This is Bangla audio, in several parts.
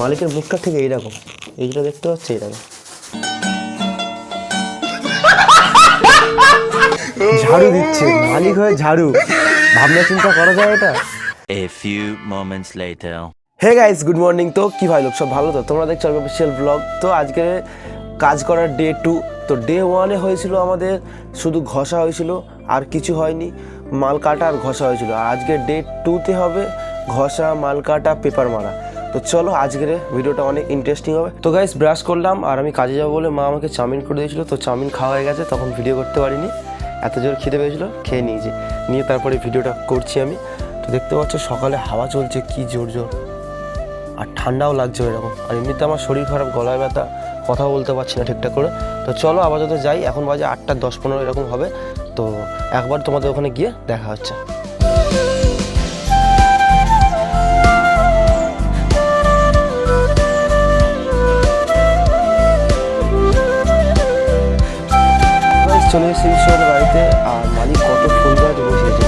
মালিকের মুখটা ঠিক এইরকম এইটা দেখতে পাচ্ছি এইরকম ঝাড়ু দিচ্ছে মালিক হয়ে ঝাড়ু। ভাবনা চিন্তা করা যায় এটা? A few moments later. Hey guys good morning তো কি ভাই লোক সব ভালো তো? তোমরা দেখছ অফিসিয়াল ব্লগ তো আজকে কাজ করার ডে টু তো ডে ওয়ানে হয়েছিল আমাদের শুধু ঘষা হয়েছিল আর কিছু হয়নি। মাল কাটা আর ঘষা হয়েছিল। আর আজকে ডে টুতে হবে ঘষা মাল কাটা পেপার মারা। তো চলো, আজকের ভিডিওটা অনেক ইন্টারেস্টিং হবে। তো গাইস ব্রাশ করলাম, আর আমি কাজে যাব বলে মা আমাকে চাউমিন করে দিয়েছিল। তো চাউমিন খাওয়া হয়ে গেছে, তখন ভিডিও করতে পারিনি। এত জোর খিদে পেয়েছিল, খেয়ে নিয়েছি। নিয়ে তারপরে ভিডিওটা করছি আমি। তো দেখতে পাচ্ছ, সকালে হাওয়া চলছে, কি জোর জোর। আর ঠান্ডাও লাগছে এরকম আর এমনিতে আমার শরীর খারাপ, গলায় ব্যথা কথা বলতে পারছি না ঠিকঠাক করে। তো চলো, আপাতত যাই, এখন বাজে আটটা দশ পনেরো, এরকম হবে। তো একবার তোমাদের ওখানে গিয়ে দেখা হচ্ছে। চলে এসেছি ঈশ্বরের বাড়িতে। আর মালিক কত ফুল গাছ বসিয়েছে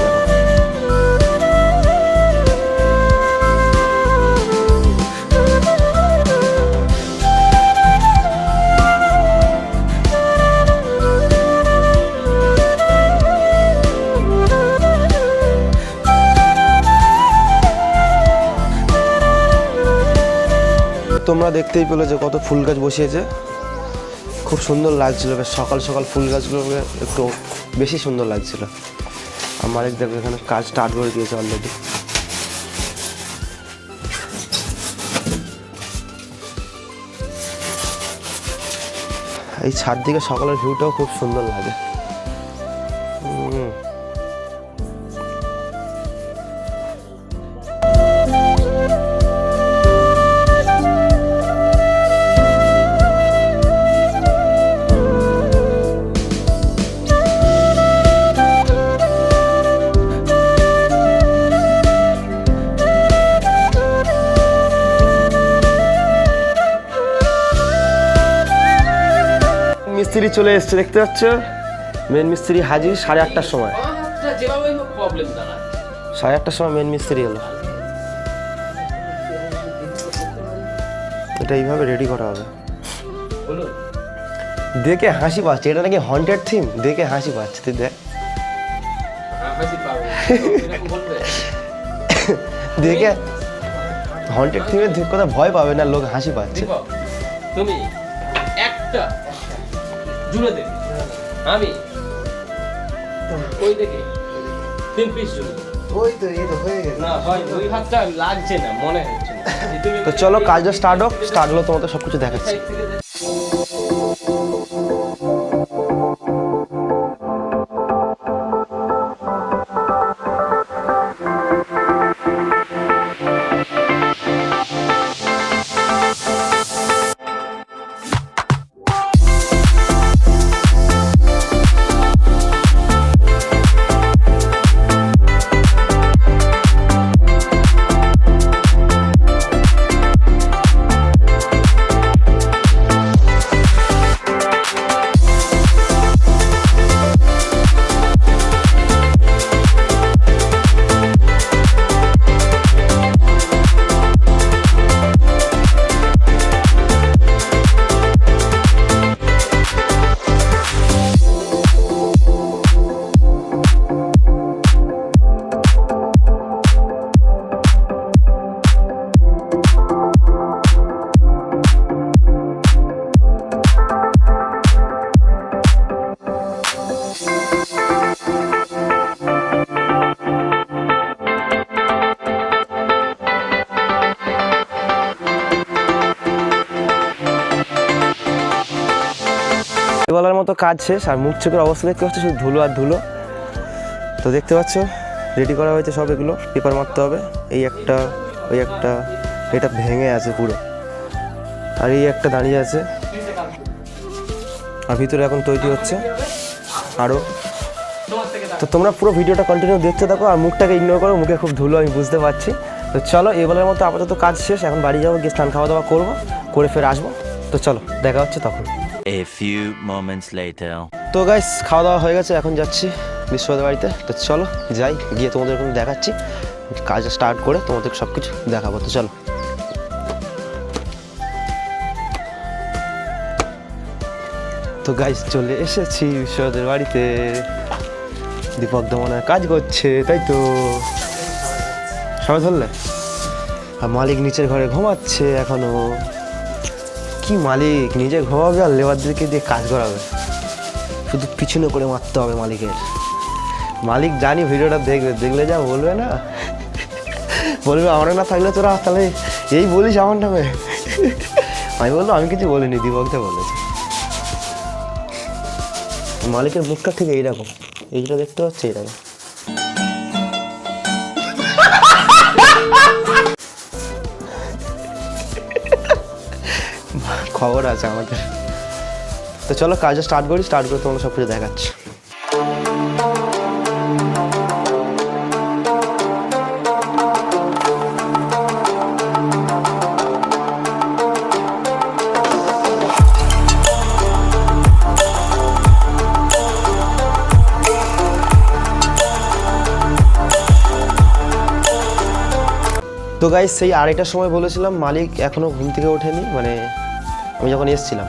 তোমরা দেখতেই পেলে যে কত ফুল গাছ বসিয়েছে। খুব সুন্দর লাগছিল, বেশ সকাল সকাল ফুল গাছগুলো একটু বেশি সুন্দর লাগছিল। আর মালিক দেখবে এখানে কাজ স্টার্ট করে দিয়েছে অলরেডি এই ছাদ দিকে সকালের ভিউটাও খুব সুন্দর লাগে। মিস্ত্রি চলে এসছে, দেখতে পাচ্ছ? মেন মিস্ত্রি হাজির সাড়ে আটটার সময়। সাড়ে আটটার সময় মেন মিস্ত্রি এলো। এটা এইভাবে রেডি করা হবে। দেখে হাসি পাচ্ছে, এটা নাকি হন্টেড থিম দেখে হাসি পাচ্ছে, তুই দেখ। দেখে হন্টেড থিমের কথা ভয় পাবে না, লোক হাসি পাচ্ছে। তুমি একটা জুড়ে দেবে আমি। ওই দেখে। তিন পিস জুড়ে। ওই তো এই তো হয়ে না হয় ওই হাতটা লাগছে না মনে হচ্ছে তো চলো কাজটা স্টার্ট হোক স্টার্ট হলো তোমাদের সবকিছু দেখাচ্ছি। কাজ শেষ আর মুখ চোখের অবস্থা দেখতে পাচ্ছ শুধু ধুলো আর ধুলো। তো দেখতে পাচ্ছ রেডি করা হয়েছে সব এগুলো পেপার মারতে হবে। এই একটা, ওই একটা, এটা ভেঙে আছে পুরো। আর এই একটা দাঁড়িয়ে আছে। আর ভিতরে এখন তৈরি হচ্ছে আরও তো তোমরা পুরো ভিডিওটা কন্টিনিউ দেখতে থাকো আর মুখটাকে ইগনোর করো, মুখে খুব ধুলো আমি বুঝতে পারছি। তো চলো এগুলোর মতো আপাতত কাজ শেষ, এখন বাড়ি যাব, গিয়ে স্নান খাওয়া দাওয়া করব, করে ফের আসব। তো চলো, দেখা হচ্ছে তখন। A few moments later. তো গাইস খাওয়া দাওয়া হয়ে গেছে, এখন যাচ্ছি বিশ্বদের বাড়িতে। তো চলো, যাই, গিয়ে তোমাদের ওখানে দেখাচ্ছি। কাজ স্টার্ট করে তোমাদের সব কিছু দেখাবো, তো চলো। তো গাইস চলে এসেছি বিশ্বদের বাড়িতে। দীপক দমনার কাজ করছে, তাই তো। সবাই ধরলে? আর মালিক নিচের ঘরে ঘুমাচ্ছে এখনও। কি মালিক? নিজে ঘুমাবে আর লেবারদেরকে দিয়ে কাজ করাবে। শুধু পিছনে করে মারতে হবে মালিকের। মালিক জানি ভিডিওটা দেখবে, দেখলে যা বলবে না? বলবে, আমরা না থাকলে তোরা তাহলে এই বলিস আমার নামে? আমি বলল আমি কিছু বলিনি দীপকটা বলেছে। মালিকের মুখটা ঠিক এইরকম। এইটা দেখতে পাচ্ছি এইরকম। খবর আছে আমাদের। তো চলো, কাজটা স্টার্ট করি স্টার্ট করে তোমাকে সব কিছু দেখাচ্ছি। তো গাইজ সেই আড়াইটার সময় বলেছিলাম, মালিক এখনও ঘুম থেকে ওঠেনি মানে আমি যখন এসেছিলাম,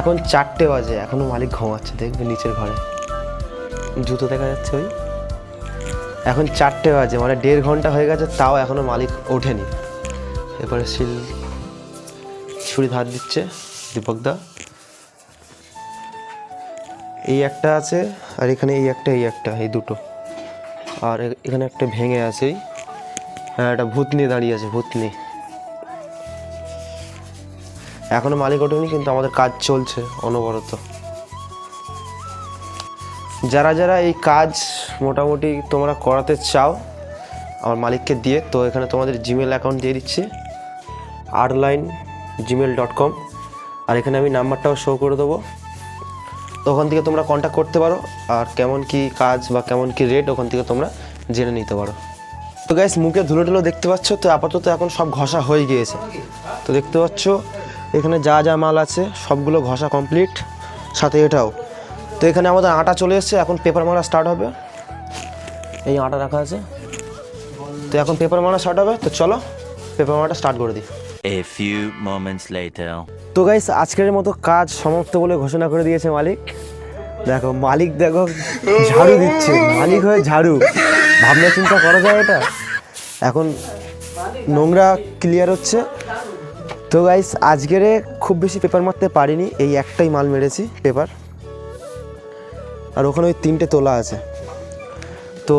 এখন চারটে বাজে এখনও মালিক ঘুমাচ্ছে, দেখবে নিচের ঘরে। জুতো দেখা যাচ্ছে ওই। এখন চারটে বাজে মানে দেড় ঘণ্টা হয়ে গেছে, তাও এখনও মালিক ওঠেনি। এরপরে শিল ছুরি ধার দিচ্ছে, দীপকদা। এই একটা আছে, আর এখানে এই একটা এই একটা, এই দুটো। আর এখানে একটা ভেঙে আছে হ্যাঁ একটা ভূতনি দাঁড়িয়ে আছে, ভূতনি। এখনও মালিক ওঠেনি, কিন্তু আমাদের কাজ চলছে অনবরত। যারা যারা এই কাজ মোটামুটি তোমরা করাতে চাও, আমার মালিককে দিয়ে, তো এখানে তোমাদের জিমেল অ্যাকাউন্ট দিয়ে দিচ্ছি আরলাইন জিমেল ডট কম আর এখানে আমি নাম্বারটাও শো করে দেবো। ওখান থেকে তোমরা কন্ট্যাক্ট করতে পারো, আর কেমন কি কাজ বা কেমন কি রেট ওখান থেকে তোমরা জেনে নিতে পারো। তো গাইস মুখে ধুলো টুলো দেখতে পাচ্ছ, তো আপাতত এখন সব ঘষা হয়ে গিয়েছে। তো দেখতে পাচ্ছ এখানে যা যা মাল আছে সবগুলো ঘষা কমপ্লিট সাথে এটাও। তো এখানে আমাদের আটা চলে এসেছে এখন পেপার মারা স্টার্ট হবে। এই আটা রাখা আছে। তো এখন পেপার মারা স্টার্ট হবে তো চলো পেপার মারাটা স্টার্ট করে দিই। A few moments later. তো গাইস আজকের মতো কাজ সমাপ্ত বলে ঘোষণা করে দিয়েছে মালিক। দেখো মালিক দেখো ঝাড়ু দিচ্ছে। মালিক হয়ে ঝাড়ু। ভাবনা চিন্তা করা যায় এটা? এখন নোংরা ক্লিয়ার হচ্ছে। তো গাইস আজকেরে খুব বেশি পেপার মারতে পারিনি, এই একটাই মাল মেরেছি পেপার আর ওখানে ওই তিনটে তোলা আছে। তো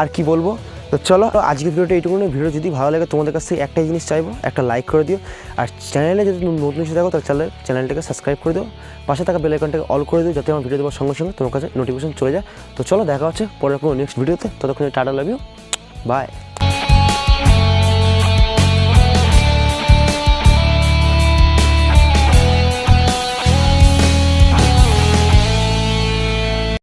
আর কি বলব? তো চলো, আজকের ভিডিওটা এইটুকুনি ভিডিও যদি ভালো লাগে, তোমাদের কাছ থেকে একটাই জিনিস চাইব, একটা লাইক করে দিও। আর চ্যানেলে যদি নতুন এসে থাকো, তাহলে চ্যানেল চ্যানেলটাকে সাবস্ক্রাইব করে দিও। পাশে থাকা বেল আইকনটাকে অল করে দিও, যাতে আমার ভিডিও দেওয়ার সঙ্গে সঙ্গে তোমার কাছে নোটিফিকেশন চলে যায়। তো চলো, দেখা হচ্ছে পরের কোনো নেক্সট ভিডিওতে ততক্ষণে টাটা লাভ ইউ বাই